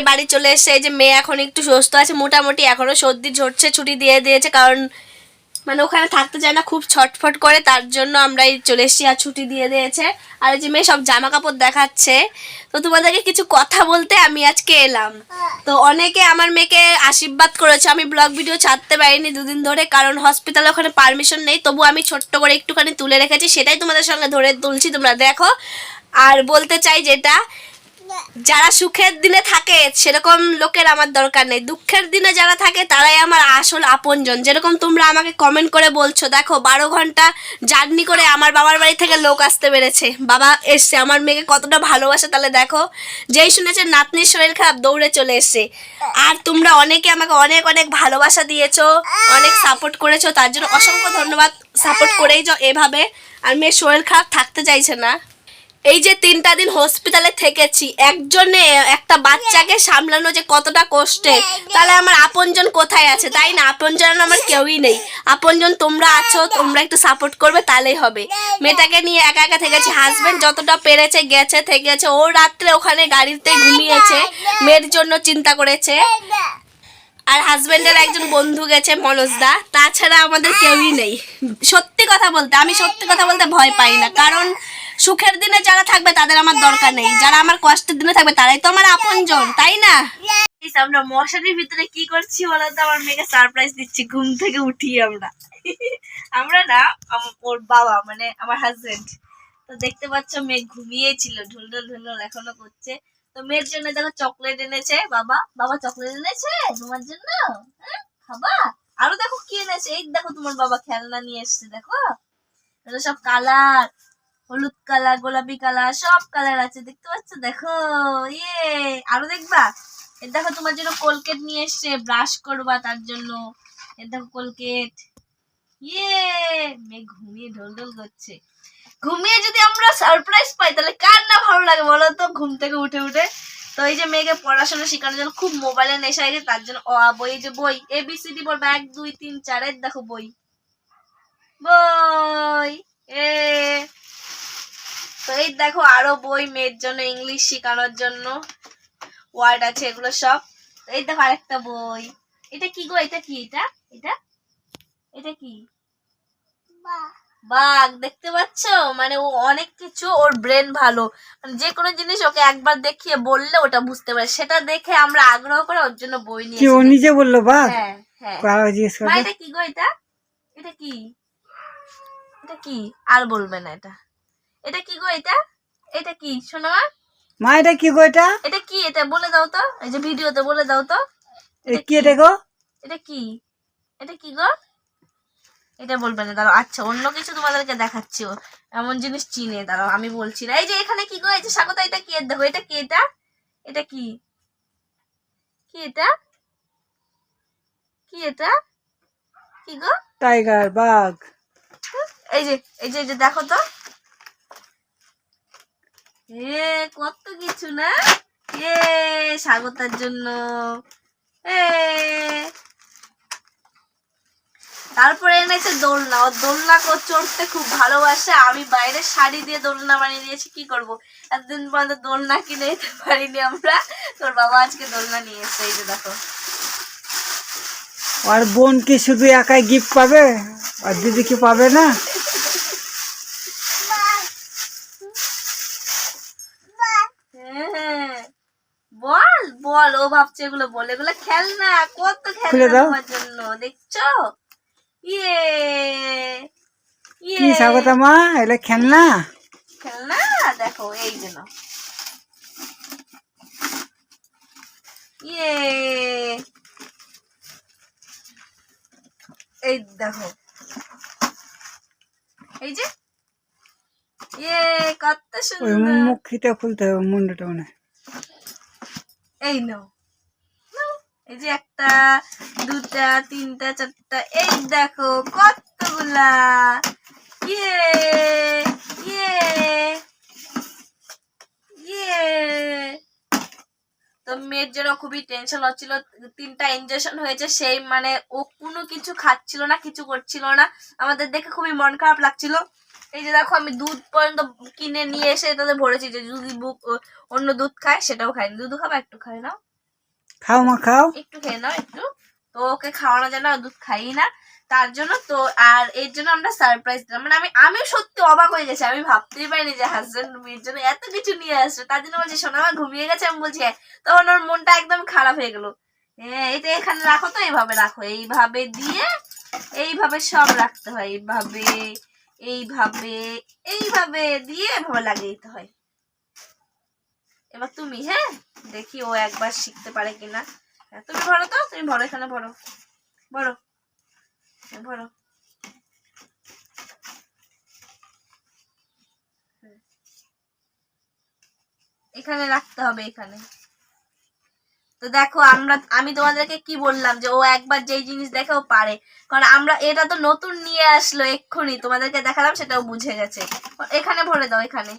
মেয়ে বাড়ি চলে এসেছে, এই যে মেয়ে এখন একটু সুস্থ আছে, মোটামুটি এখনও সর্দি ঝরছে, ছুটি দিয়ে দিয়েছে, কারণ মানে ওখানে থাকতে চায় না, খুব ছটফট করে, তার জন্য আমরা এই চলে এসেছি, আর ছুটি দিয়ে দিয়েছে। আর যে মেয়ে সব জামা কাপড় দেখাচ্ছে, তো তোমাদেরকে কিছু কথা বলতে আমি আজকে এলাম। তো অনেকে আমার মেয়েকে আশীর্বাদ করেছে, আমি ব্লগ ভিডিও ছাড়তে পারিনি দুদিন ধরে, কারণ হসপিটালে ওখানে পারমিশন নেই, তবু আমি ছোট্ট করে একটুখানি তুলে রেখেছি, সেটাই তোমাদের সঙ্গে ধরে তুলছি, তোমরা দেখো। আর বলতে চাই যেটা যারা সুখের দিনে থাকে, সেরকম লোকের আমার দরকার নেই। দুঃখের দিনে যারা থাকে, তারাই আমার আসল আপনজন। যেরকম তোমরা আমাকে কমেন্ট করে বলছো, দেখো, বারো ঘণ্টা জার্নি করে আমার বাবার বাড়ি থেকে লোক আসতে পেরেছে। বাবা এসছে, আমার মেয়েকে কতটা ভালোবাসে তাহলে দেখো। যেই শুনেছে, নাতনির শরীর খারাপ, দৌড়ে চলে এসছে। আর তোমরা অনেকে আমাকে অনেক অনেক ভালোবাসা দিয়েছ, অনেক সাপোর্ট করেছ, তার জন্য অসংখ্য ধন্যবাদ সাপোর্ট করেই যাও এভাবে। আর মেয়ের শরীর খারাপ, থাকতে চাইছে না। এই যে তিনটা দিন হসপিটালে থেকেছি, একজনে একটা বাচ্চাকে সামলানো যে কতটা কষ্টে, তাহলে আমার আপনজন কোথায় আছে? তাই না? আপনজন আমার কেউই নেই। আপনজন তোমরা আছো, তোমরা একটু সাপোর্ট করবে, তাহলেই হবে। মেয়েটাকে নিয়ে একা একা থেকেছি। হাজব্যান্ড যতটা পেরেছে, গেছে, থেকেছে। ও রাত্রে ওখানে গাড়িতে ঘুমিয়েছে, মেয়ের জন্য চিন্তা করেছে। আর হাজবেন্ডের একজন বন্ধু গেছে মনোজদা তাছাড়া আমাদের কেউই নেই। সত্যি কথা বলতে, আমি সত্যি কথা বলতে ভয় পাই না। কারণ সুখের দিনে যারা থাকবে তাদের আমার দরকার নেই। যারা আমার কষ্টের দিনে থাকবে তারাই তো আমার আপনজন, তাই না? আমরা মশারির ভিতরে কি করছি বলো তো আমার মেয়েকে সারপ্রাইজ দিচ্ছি, ঘুম থেকে উঠি আমরা। আমরা না ওর বাবা মানে আমার হাজবেন্ড তো দেখতে পাচ্ছ, মেয়ে ঘুমিয়েছিল, ঢুলঢুল ঢুলঢুল এখনও করছে। তো মেয়ের জন্য দেখো চকলেট এনেছে, বাবা। বাবা চকলেট এনেছে? তোমার জন্য? হ্যাঁ? খাবা আরও দেখো কি এনেছে? এই দেখো তোমার বাবা খেলনা নিয়ে এসেছে, দেখো। সব কালার হলুদ কালার, গোলাপি কালার, সব কালার আছে, দেখতে পাচ্ছ? দেখো ইয়ে আরও দেখবা? এর দেখো, তোমার জন্য কোলগেট নিয়ে এসছে ব্রাশ করবা তার জন্য। এর দেখো কোলগেট ইয়ে মেয়ে ঘুমিয়ে ঢোল ঢোল করছে। ঘুমিয়ে যদি আমরা সারপ্রাইজ পাই, তাহলে কার না ভালো লাগে বলো তো? ঘুম থেকে উঠে উঠে। তো এই যে মেয়েকে পড়াশোনা শেখানোর জন্য খুব মোবাইলে নেশা হয়ে তার জন্য অ বই যে বই এ বি সি ডি পড়বে, এক, দুই, তিন চারের দেখো বই। বই, এ তো এই দেখো আরও বই মেয়ের জন্য ইংলিশ শেখানোর জন্য। ওয়ার্ড আছে এগুলো সব। এই দেখো আরেকটা বই। এটা কি গো? এটা কি? এটা? এটা? এটা কি? বাঘ। দেখতে পাচ্ছ? মানে ও অনেক কিছু ওর ব্রেন ভালো। মানে যে কোনো জিনিস ওকে একবার দেখিয়ে বললে ওটা বুঝতে পারে। সেটা দেখে আমরা আগ্রহ করে ওর জন্য বই নিয়ে ও নিজে বলল বা হ্যাঁ হ্যাঁ। এটা কি গো এটা? এটা কি? এটা কি? আর বলবে না এটা। এটা কি গো এটা? এটা কি? শোনো মা। এটা কি গো এটা? এটা কি? এটা বলে দাও তো। এই যে ভিডিওতে বলে দাও তো। এ কি এটা গো? এটা কি? এটা কি গো? এটা বলবে না দাঁড়াও। আচ্ছা অন্য কিছু তোমাদেরকে দেখাচ্ছি ও। এমন জিনিস চিনে দাঁড়াও আমি বলছি না। এই যে এখানে কি গো? এই যে স্বাগত এটা কি? দেখো এটা কি এটা? এটা কি? কি এটা? কি এটা? কি গো? টাইগার বাঘ। এই যে এই যে এই যে দেখো তো। এ, কত কিছু না? এ, স্বাগতার জন্য। এ। তারপরে এনেছে দোলনা। ও দোলনা চড়তে খুব ভালোবাসে। আমি বাইরে শাড়ি দিয়ে দোলনা বানিয়ে দিয়েছি কি করব? এতদিন পর্যন্ত দোলনা কিনে দিতে পারিনি আমরা। তোর বাবা আজকে দোলনা নিয়ে এসছে, এই যে দেখো। আর বোন কি শুধু একাই গিফট পাবে? আর দিদি কি পাবে না হ্যাঁ বল বল ও ভাবছে এগুলো বল। এগুলো খেলনা কত খেলনা তোমার জন্য দেখছ? ইয়ে ইয়ে। কি স্বাগতা মা? খেলনা? খেলনা? দেখো এই জন্য ইয়ে। এই দেখো। এই যে। ইয়ে কত সুন্দর। মুখিটা খুলতে হবে মুন্ডটা মনে হয়। এই নাও। এই যে একটা, দুটা, তিনটা, চারটা, এই দেখো কতগুলা। ইয়ে ইয়ে ইয়ে। তো মেয়ের জন্য খুবই টেনশন হচ্ছিল। তিনটা ইঞ্জেকশন হয়েছে, সেই মানে ও কোনো কিছু খাচ্ছিল না, কিছু করছিল না। আমাদের দেখে খুবই মন খারাপ লাগছিল। এই যে দেখো আমি দুধ পর্যন্ত কিনে নিয়ে এসে এটাতে ভরেছি। যে যদি বুক অন্য দুধ খায় সেটাও খাইনি দুধ খাবে একটু খাই না খাও মা খাও। একটু খেয়ে নাও একটু। তো ওকে খাওয়ানো যায় না দুধ খাই না। তার জন্য তো আর এর জন্য আমরা সারপ্রাইজ দিলাম। মানে আমি আমি সত্যি অবাক হয়ে গেছি। আমি ভাবতেই পারিনি যে হাজবেন্ড মেয়ের জন্য এত কিছু নিয়ে আসবে। তার জন্য বলছি সোনা মা ঘুমিয়ে গেছে। আমি বলছি হ্যাঁ। তখন ওর মনটা একদম খারাপ হয়ে গেল। হ্যাঁ এটা এখানে রাখো তো এইভাবে রাখো। এইভাবে দিয়ে এইভাবে সব রাখতে হয়। এইভাবে এইভাবে এইভাবে দিয়ে এভাবে লাগিয়ে দিতে হয়। এবার তুমি হ্যাঁ দেখি ও একবার শিখতে পারে কিনা। হ্যাঁ, তুমি ভরো তো তুমি ভরো এখানে ভরো। ভরো হ্যাঁ, ভরো। এখানে রাখতে হবে এখানে। তো দেখো, আমরা, আমি তোমাদেরকে কি বললাম যে ও একবার যেই জিনিস দেখে ও পারে। কারণ আমরা, এটা তো নতুন নিয়ে আসলো এক্ষুনি, তোমাদেরকে দেখালাম সেটাও বুঝে গেছে। এখানে ভরে দাও, এখানে।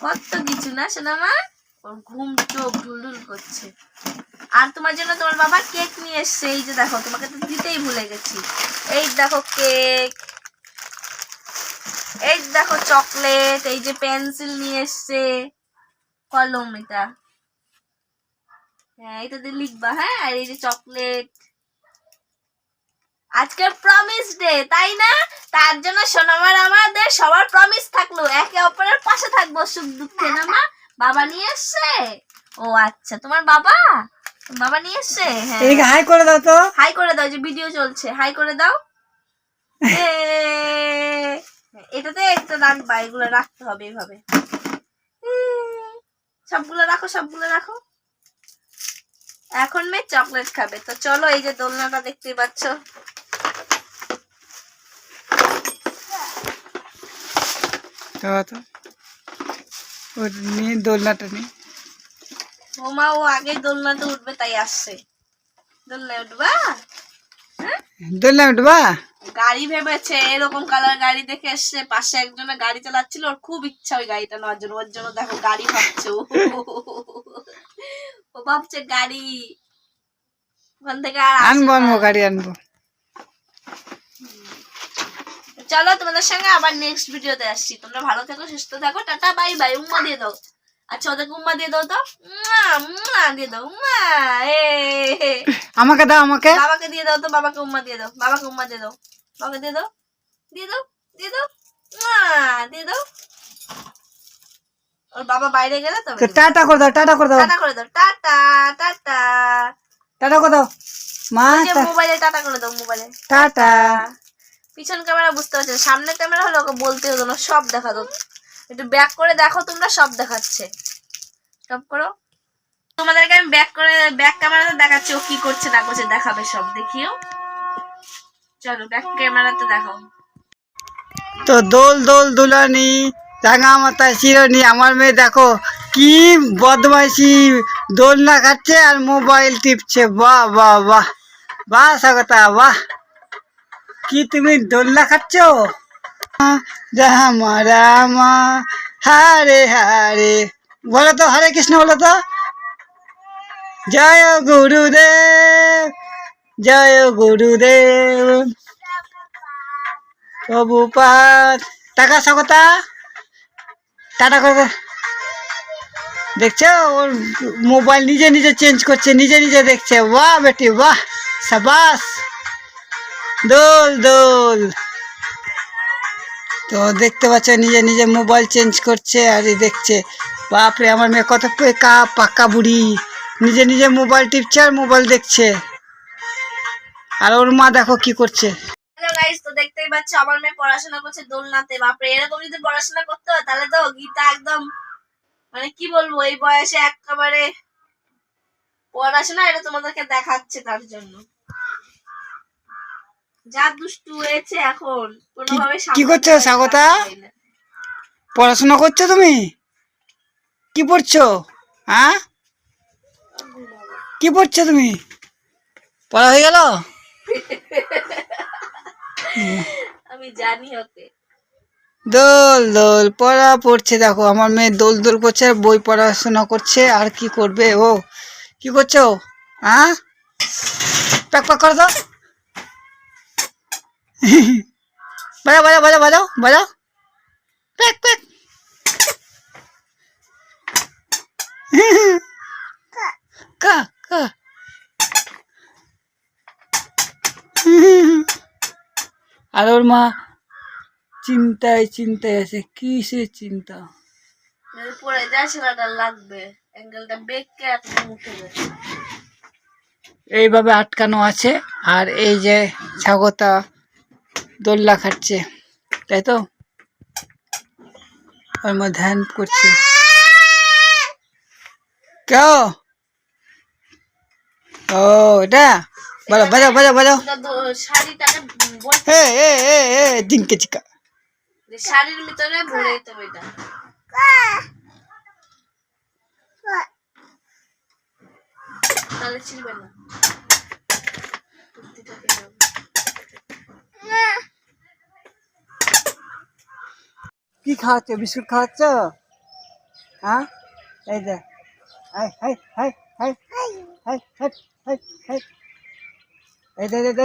কত কিছু না, সোনামা? ওর ঘুম চোখ ঢুলঢুল করছে। আর তোমার জন্য তোমার বাবা কেক নিয়ে এসছে, এই যে দেখো, তোমাকে তো দিতেই ভুলে গেছি। এই দেখো কেক। এই দেখো চকলেট, এই যে পেন্সিল নিয়ে এসছে। কলম এটা। হ্যাঁ এটা দিয়ে লিখবা হ্যাঁ? আর এই যে চকলেট আজকে প্রমিস ডে তাই না? তার জন্য সোনামার আমাদের সবার প্রমিস থাকল। একে অপরের পাশে থাকব সুখ দুঃখে না মা? বাবা নিয়ে এসছে? ও আচ্ছা। তোমার বাবা? বাবা নিয়ে এসছে? হ্যাঁ। হাই করে দাও তো। হাই করে দাও যে ভিডিও চলছে। হাই করে দাও। এটাতে একটা রাখবা এগুলো রাখতে হবে এভাবে। সবগুলো রাখো সবগুলো রাখো। এখন মেয়ে চকলেট খাবে। তো চলো এই যে দোলনাটা দেখতেই পাচ্ছ। তো। ও নিয়ে দোলনাটা নিয়ে। ওমা ও আগে দোলনাতে উঠবে তাই আসছে। দোলনায় উঠবা? দোলনা উঠবা? গাড়ি ভেবেছে এরকম কালার গাড়ি দেখে এসছে। পাশে একজনের গাড়ি চালাচ্ছিল ওর খুব ইচ্ছা ওই গাড়িটা নেওয়ার জন্য। ওর জন্য দেখো গাড়ি ভাবছে। ও। ও ভাবছে গাড়ি। ওখান থেকে আর আনব আনব গাড়ি আনব। চলো তোমাদের সঙ্গে আবার নেক্সট ভিডিওতে আসছি। তোমরা ভালো থেকো সুস্থ থাকো টাটা বাই বাই উম্মা দিয়ে দাও। আচ্ছা ওদেরকে উম্মা দিয়ে দাও তো। উম্মা, উম্মা দিয়ে দাও উম্মা এ। আমাকে দাও আমাকে। বাবাকে দিয়ে দাও তো বাবাকে উম্মা দিয়ে দাও বাবাকে উম্মা দিয়ে দাও। বাবাকে দিয়ে দাও দিয়ে দাও দিয়ে দাও মা দিয়ে দাও। ওর বাবা বাইরে গেলে তবে তো টাটা করে দাও টাটা করে দাও। টাটা করে দাও টাটা টাটা। টাটা করে দাও। মা মোবাইলে টাটা করে দাও মোবাইলে। টাটা। পিছন ক্যামেরা বুঝতে পারছি। সামনে ক্যামেরা হলে ওকে বলতে হতো না সব দেখা একটু ব্যাক করে দেখো তোমরা সব দেখাচ্ছে। সব করো। তোমাদেরকে আমি ব্যাক করে ব্যাক ক্যামেরাতে দেখাচ্ছি ও কি করছে না করছে দেখাবে সব দেখিও। চলো ব্যাক ক্যামেরাতে দেখাও। তো দোল দোল দুলানি রাঙা মাথায় চিরনি আমার মেয়ে দেখো কি বদমাইশি, দোলনা খাচ্ছে আর মোবাইল টিপছে। বাহ বাহ বাহ। বাহ, স্বাগতা, বাহ। কি তুমি দোলনা খাচ্ছ? রামা রামা হারে হারে। বলো তো, হরে কৃষ্ণ, বলো তো। জয় গুরুদেব জয় গুরুদেব। প্রভুপাত টাকা, স্বাগতা। টাটা করে দেখছে? ওর মোবাইল নিজে নিজে চেঞ্জ করছে, নিজে নিজে দেখছে। বাহ বেটি, বাহ, সাবাস। দোল দোল। তো দেখতে পাচ্ছ, নিজে নিজে মোবাইল চেঞ্জ করছে, আর দেখছে, বাপরে, আমার মেয়ে কত পেকা পাক্কা বুড়ি। নিজে নিজে মোবাইল টিপছে আর মোবাইল দেখছে। আর ওর মা দেখো কি করছে। হ্যালো গাইস তো দেখতেই পাচ্ছ আমার মেয়ে পড়াশোনা করছে দোলনাতে। বাপরে এরকম যদি পড়াশোনা করতে হয় তাহলে তো গীতা একদম মানে কি বলব এই বয়সে একেবারে পড়াশোনা এটা তোমাদেরকে দেখাচ্ছে তার জন্য। যা দুষ্টু হয়েছে এখন কোনোভাবে কি- কি করছ, স্বাগতা? পড়াশোনা করছ তুমি? কি পড়ছো? হ্যাঁ? কি পড়ছো তুমি? পড়া হয়ে গেল? আমি জানি ওকে। দোল দোল, পড়া পড়ছে, দেখো, আমার মেয়ে দোল দোল করছে আর বই পড়াশোনা করছে, আর কি করবে ও? কি করছ হ্যাঁ? প্যাক প্যাক করে দাও। বাজাও বাজাও বাজাও বাজাও বাজাও। Pack pack. আর ওর মা চিন্তায় চিন্তায় আছে কিসের চিন্তা? পড়ে যায় সেটা লাগবে অ্যাঙ্গেলটা বেঁকে একদম উঠে এইভাবে আটকানো আছে আর এই যে স্বাগতা দোল্লা খাচ্ছে তাই তো? ওর মা ধ্যান করছে। কেউ ও এটা? বলো বাজাও বাজাও বাজাও। হে হে হে হে ডিঙ্কে চিকা শাড়ির ভিতরে ভরে দিতে হবে এটা। তাহলে না। কি খাওয়াচ্ছ? বিস্কুট খাওয়াচ্ছ? হ্যাঁ? এই যে hi hi hi hi hi hi hi hi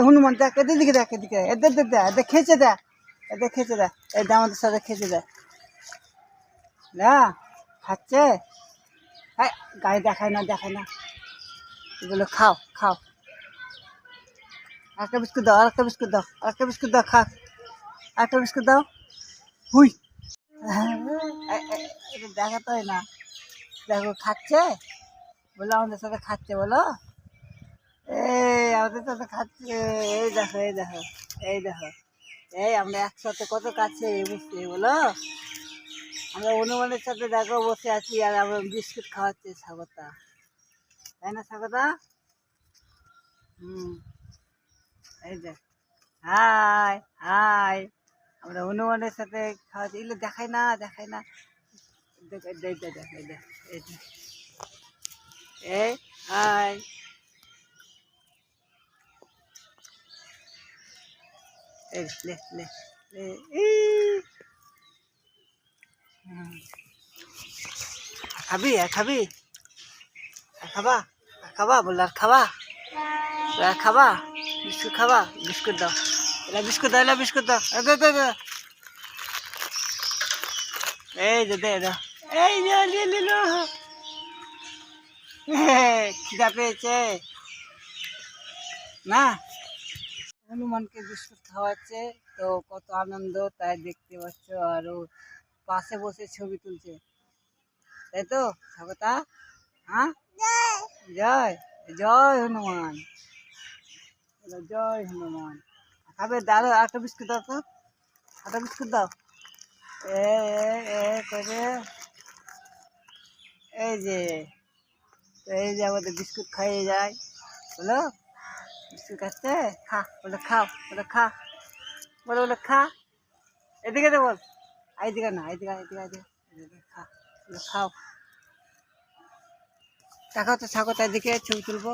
Hanuman, দেখ, এদের দিকে দেখ, এদিকে এদের দে দে এদের খেয়েছে দে এদের খেয়েছে দে এই আমাদের সাথে খেয়েছে দে না, খাচ্ছে? হ্যাঁ গায়ে দেখায় না দেখায় না। এগুলো খাও খাও। একটা বিস্কুট দাও আর একটা বিস্কুট দাও আর একটা বিস্কুট দাও, খা। আর একটা বিস্কুট দাও। হুই। দেখাতে হয় না। দেখো, খাচ্ছে? বলো, আমাদের সাথে খাচ্ছে, বলো। আমাদের সাথে খাচ্ছে। এই দেখো এই দেখো এই দেখো। এই, আমরা একসাথে কত বলো? আমরা অনুমানের সাথে দেখো বসে আছি আর আমরা বিস্কুট খাওয়াচ্ছি তাই না হুম। এই দেখ। হাই আমরা হনুমানের সাথে খাওয়াচ্ছি। এগুলো দেখাই না দেখাই না। দেখ দেখ দেখ, এই দেখ। এই, হাই। এই লে লে। খাবি, আর খাবি? আর খাবা? আর খাবা? বললে আর খাবা? আর খাবা? বিস্কুট খাবা? বিস্কুট দাও। এলা বিস্কুট দাও, এলা বিস্কুট দাও। দে দে দে। এই যে দে দাও এই যে লে লে লো খিদা পেয়েছে। না? হনুমানকে বিস্কুট খাওয়াচ্ছে তো কত আনন্দ তাই দেখতে পাচ্ছ আর পাশে বসে ছবি তুলছে। তাই তো স্বাগতা হ্যাঁ? জয় জয় হনুমান। জয় হনুমান। খাবে দাও একটা বিস্কুট দাও তো। একটা বিস্কুট দাও। এ এ, করে। এই যে এই যে আমাদের বিস্কুট খাইয়ে যায়। বলো? বিস্কুট খাচ্ছে খা, বলে খাও বলে খা, বলে বলে খা। এদিকে দে বল। এইদিকে না এইদিকে এইদিকে এদিকে খা, বলে খাও। দেখাও তো স্বাগত এদিকে ছবি তুলবো।